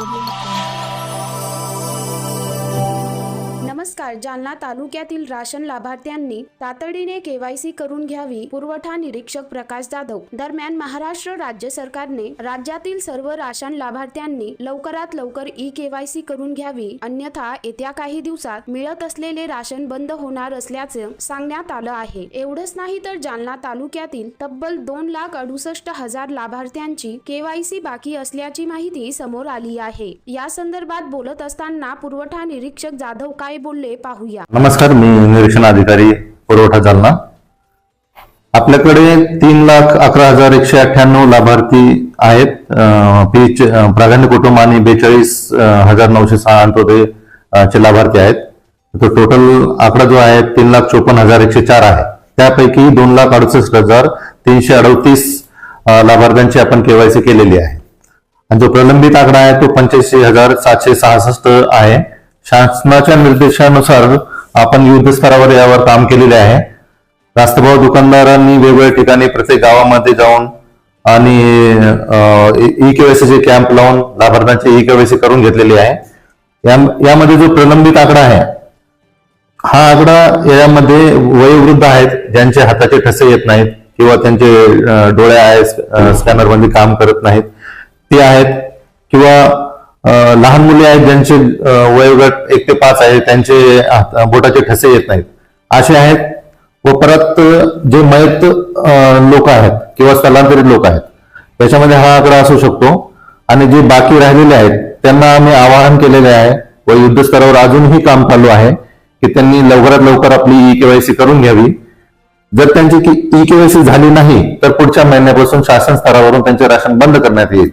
Audio नमस्कार जालना तालुक्यातील ration लाभार्थ्यांनी तातडीने केवायसी करून घ्यावी पुरवठा निरीक्षक प्रकाश जाधव. दरम्यान महाराष्ट्र राज्य सरकारने राज्यातील सर्व राशन लाभार्थ्यांनी लवकरात लवकर ई केवायसी करून घ्यावी अन्यथा येत्या काही दिवसात मिळत असलेले राशन बंद होणार असल्याचं सांगण्यात आलं आहे. एवढंच नाही तर जालना तालुक्यातील तब्बल दोन लाख अडुसष्ट हजार लाभार्थ्यांची केवायसी बाकी असल्याची माहिती समोर आली आहे. या संदर्भात बोलत असताना पुरवठा निरीक्षक जाधव काय बोलले? पाहूया. नमस्कार मी निरीक्षण अधिकारी पुरवठा जालना. आपल्याकडे तीन लाख अकरा हजार एकशे अठ्ठ्याण्णव लाभार्थी आहेत. पीच प्राधान्य कुटुंब आणि बेचाळीस हजार नऊशे सहा अंत्योदय चे लाभार्थी आहेत. तो टोटल आकडा जो आहे तीन लाख चोपन्न हजार एकशे चार आहे. त्यापैकी दोन लाख अडुसष्ट हजार तीनशे अडतीस लाभार्थ्यांची आपण केवायसी केलेली आहे. आणि जो प्रलंबित आकडा आहे तो पंच्याऐंशी हजार सातशे सहासष्ट आहे. शासनाच्या निर्देशानुसार आपण युद्ध स्तरावर यावर काम केलेले आहे. रास्तभाव दुकानदारांनी वेगवेगळ्या ठिकाणी प्रत्येक गावामध्ये जाऊन आणि ई केवायसीचे कॅम्प लावून लाभार्थ्यांची ई केवायसी करून घेतलेली आहे. यामध्ये जो प्रलंबित आकडा आहे हा आकडा यामध्ये वयोवृद्ध आहेत ज्यांचे हाताचे ठसे येत नाहीत किंवा त्यांचे डोळे आहे स्कॅनरमध्ये काम करत नाहीत ते आहेत किंवा लहान मुले आहेत ज्यांचे वयोगट एक ते पाच आहे त्यांचे बोटाचे ठसे येत नाहीत. असे आहेत. व परत जे मयत लोक आहेत किंवा स्थलांतरित लोक आहेत त्याच्यामध्ये हा आकडा असू शकतो. आणि जे बाकी राहिलेले आहेत त्यांना आम्ही आवाहन केलेले आहे व युद्ध स्तरावर अजूनही काम चालू आहे की त्यांनी लवकरात लवकर आपली ई केवायसी करून घ्यावी. जर त्यांची ई केवायसी झाली नाही तर पुढच्या महिन्यापासून शासन स्तरावरून त्यांचे राशन बंद करण्यात येईल.